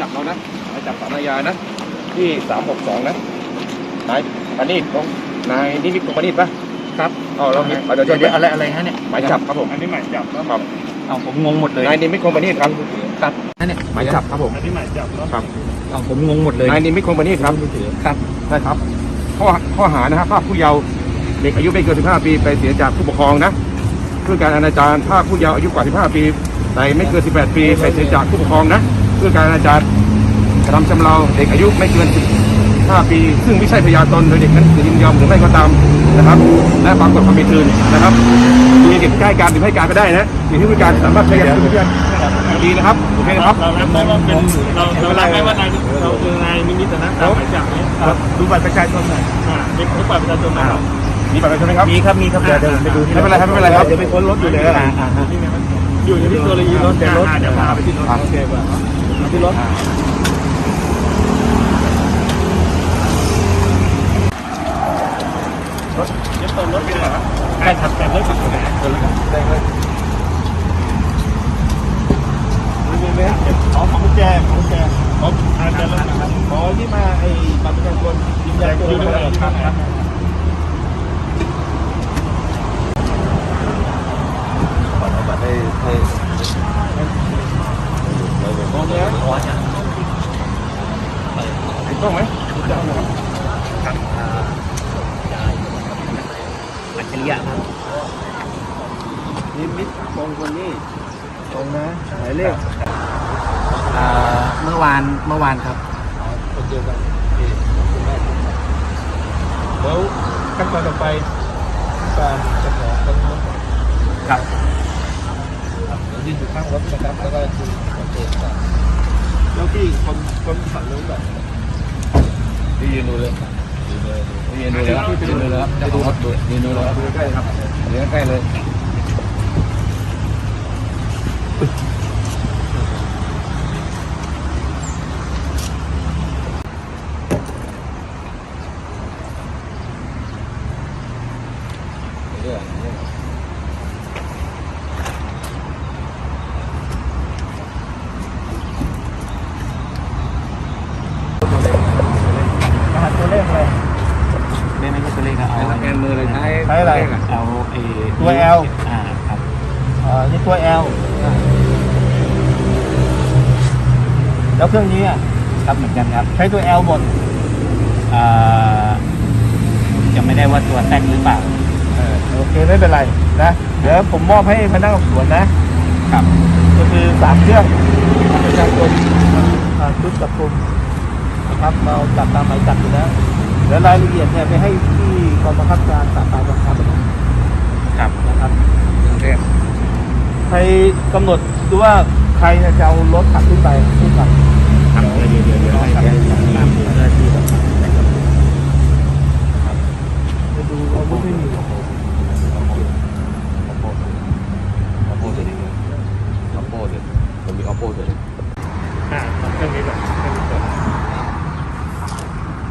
การนะ ที่สามหกสองนะนายปานีตของนายนิมิตของปานีตปะครับอ๋อเรามีเดี๋ยวเดี๋ยวเดี๋เดี๋ยยววอะไรอะไรฮะเนี่ยหมายจับครับผมอันนี้หมายจับแล้วครับเอาผมงงหมดเลยนายนิมิตของปานีตครับครับนั่นเนี่ยหมายจับครับผมอันนี้หมายจับแล้วครับเอาผมงงหมดเลยนายนิมิตของปานีตครับครับใช่ครับข้อข้อหานะครับภาคผู้เยาว์เด็กอายุไม่เกิน 15 ปี ไปเสียจากผู้ปกครองนะเพื่อการอนาจารภาคผู้เยาว์อายุกว่า 15 ปีแต่ไม่เกิน 18 ปี ไปเสียจากผู้ปกครองนะ เพื่อการอนาจารกระทำชำเราเด็กอายุไม่เกิน 15 ปี ซึ่งไม่ใช่พยาตนโดยเด็กนั้นจะยินยอมหรือไม่ก็ตามนะครับ และปรากฏความเป็นคืนนะครับมีเด็กใกล้การหรือไม่การก็ได้นะอยู่ที่ผู้การสามารถใช้ยานพยานดีนะครับโอเคนะครับเรารับได้ว่าเป็นเราเรารับได้ว่านายเราคือนายนิมิตนะตามหมายจับนี้ดูบัตรประชาชนหน่อยอ่าเด็กทุกบัตรประชาชนนะครับมีบัตรประชาชนไหมครับมีครับมีครับเดี๋ยวเดี๋ยวไปดูที่ไม่เป็นไรครับไม่เป็นไรครับเดี๋ยวไปค้นรถอยู่เลยอ่าอ่าอยู่ที่ตัวเลยยืนรถเดี๋ยวรถเดี๋ยวพาไปที่รถโอเคป่ะ ที่รถเดี๋ยวเปิดรถไปเลยครับใช่ครับแต่รถขับไปเปิดรถครับได้เลยมีไหมอ๋อของกุญแจของกุญแจอ๋ออาจจะรถนะครับอ๋อที่มาไอ้บัตรประชาชนยืนยันตัวตนครับครับบัตรให้ให้ ตรงนี้ถูกต้องไหมอัจฉริยะครับนิมิตตรงคนนี้ตรงนะหมายเลขเมื่อวานเมื่อวานครับคนเดียวกันแล้วขั้นตอนต่อไปการจะขอต้องครับยืนอยู่ข้างรถนะครับแล้วก็ ดูสังเกตก่อนแล้วที่คนคนขับรถแบบที่ยืนดูเลยยืนดูเลยยืนดูเลยครับจะดูรถดูยืนดูเลยครับดูใกล้ครับดูใกล้เลยรหัสตัวเลขอะไร ไม่ไม่ใช่ตัวเลขครับเอา แกนมือเลยใช้ ใช้ อะไรเอาเอตัว L อ่าครับอ่านี่ตัว L แล้วเครื่องนี้อะครับเหมือนกันครับ ใช้ตัว L หมดอ่าจะไม่ได้ว่าตัวแซกหรือเปล่า เออโอเคไม่เป็นไรนะเดี๋ยวผมมอบให้พนักงานสอบสวนนะครับ ก็คือสามเครื่องประชาชนอ่าชุดจับกลุ่มนะครับเราจับตามหมายจับอยู่แล้วเดี๋ยวรายละเอียดเนี่ยไปให้ที่กองบังคับการปราบปรามการค้ามนุษย์ ครับ นะครับ กรุงเทพ ใคร กำหนดดูว่าใครเนี่ยจะเอารถขับขึ้นไปขึ้นไปครับเดี๋ยวเดี๋ยวเดี๋ยวเดี๋ยวให้แกตามเจ้าหน้าที่ก่อนจะดูอาวุธไม่มีออโป้ตัวนี้ออโป้ตัวมันมีออโป้ตัวนี้อ่าเครื่องนี้แบบเครื่องนี้ก่อน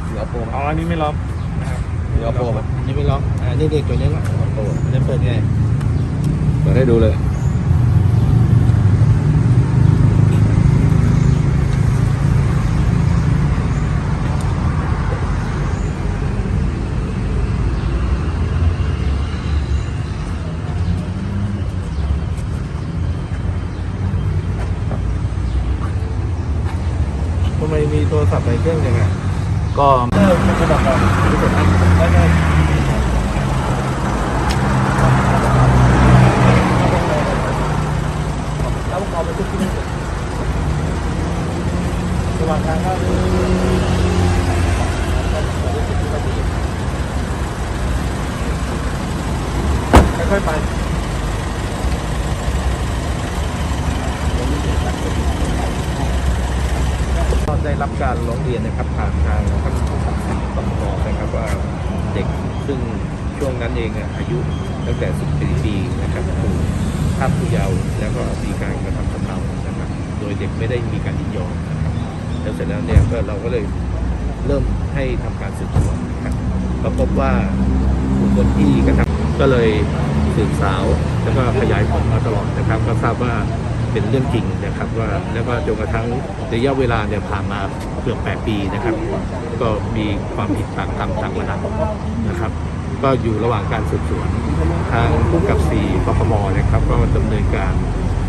มีออโป้อ๋ออันนี้ไม่ล็อกนะครับมีออโป้ไหมนี่ไม่ล็อกอ่านี่เด็กตัวนี้ละออโป้จะเปิดไงเปิดให้ดูเลยำไมมีโทรศัพท์หลายเครื่องจังไงก็เออมันจะดับเราแล้วก็แล้วเอาไปทุกที่นี่ระหว่างทางก็ค่อยๆไป ก็ได้รับ การร้องเรียนนะครับผ่านทางท่านผู้กำกับตำรวจนะครับว่าเด็กซึ่งช่วงนั้นเองอะอายุตั้งแต่ 14 ปีนะครับถูกภาพผู้เยาว์แล้วก็มีการกระทำชำเรานะครับโดยเด็กไม่ได้มีการยินยอมนะครับแล้วเสร็จแล้วเนี่ยก็เราก็เลยเริ่มให้ทำการสืบสวนนะครับก็พบว่าบุคคลที่กระทำก็เลยสืบสาวแล้วก็ขยายผลมาตลอดนะครับ ก็ทราบว่า เป็นเรื่องจริงนะครับว่าแล้วก็จนกระทั่งระยะเวลาเนี่ยผ่านมาเกือบ8ปีนะครับ ก็มีความผิดต่างกรรมต่างวาระนะครับ ก็อยู่ระหว่างการสืบสวนทางผู้กับสี่ปคมนะครับ ก็ดำเนินการ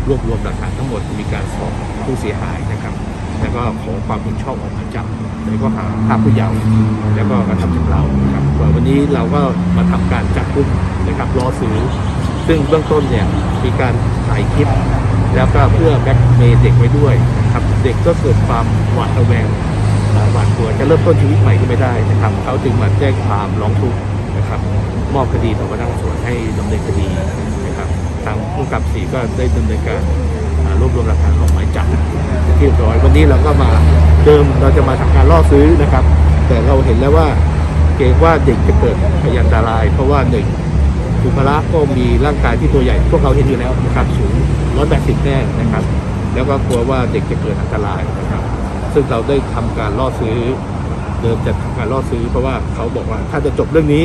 รวบรวมหลักฐานทั้งหมดมีการสอบผู้เสียหายนะครับ แล้วก็ขอความเห็นชอบออกหมายจับในข้อหาภาพผู้เยาว์แล้วก็กระทำชำเรานะครับวันนี้เราก็มาทำการจับกุมนะครับรอซื้อซึ่งเบื้องต้นเนี่ยมีการถ่ายคลิป แล้วก็เพื่อแบ็กเมย์เด็กไว้ด้วยนะครับเด็กก็เกิดความหวาดระแวงหวาดกลัวจะเริ่มต้นชีวิตใหม่ก็ไม่ได้นะครับเขาจึงมาแจ้งความร้องทุกข์นะครับมอบคดีต่อพนักงานสวนให้ดำเนินคดีนะครับทางผู้กับสีก็ได้ดำเนินการรวบรวมหลักฐานออกหมายจับที่เรียบร้อยวันนี้เราก็มาเดิมเราจะมาทำการล่อซื้อนะครับ แต่เราเห็นแล้วว่าเกรงว่าเด็กจะเกิดพยานอันตราย เพราะว่าหนึ่งบุคละก็มีร่างกายที่ตัวใหญ่พวกเราเห็นอยู่แล้วนะครับสูง 180 แน่นะครับ แล้วก็กลัวว่าเด็กจะเกิดอันตรายนะครับ ซึ่งเราได้ทำการล่อซื้อ เดิมจะทำการล่อซื้อ เพราะว่าเขาบอกว่าถ้าจะจบเรื่องนี้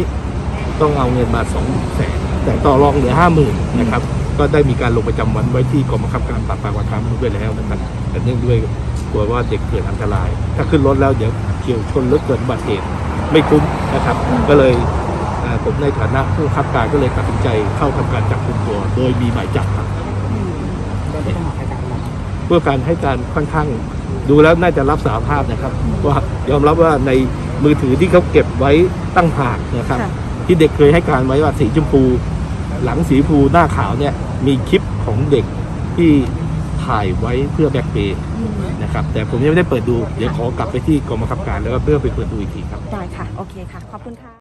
ต้องเอาเงินมา2แสนแต่ต่อรองเหลือ 5 0,000นะครับก็ได้มีการลงประจำวันไว้ที่กองบังคับการปราบปรามการค้ามนุษย์ด้วยแล้วนะครับแต่เนื่องด้วยกลัวว่าเด็กเกิดอันตราย ถ้าขึ้นรถแล้วเดี๋ยวเฉียวชนแล้วเกิดอุบัติเหตุไม่คุ้มนะครับ ก็เลยผมในฐานะผู้บังคับการก็เลยตัดสินใจเข้าทำการจับกลุ่มตัว โดยมีหมายจับครับ เพื่อการให้การค่อนข้างดูแล้วน่าจะรับสารภาพนะครับ ว่ายอมรับว่าในมือถือที่เขาเก็บไว้ตั้งหากนะครับค่ะที่เด็กเคยให้การไว้ว่าสีชมพู หลังสีชมพูหน้าขาวเนี่ยมีคลิปของเด็กที่ถ่ายไว้เพื่อแบ็กเบย์นะครับ แต่ผมยังไม่ได้เปิดดู เดี๋ยวขอกลับไปที่กองบังคับการแล้วก็เพื่อไปเปิดดูอีกทีครับ ได้ค่ะ โอเคค่ะ ขอบคุณค่ะ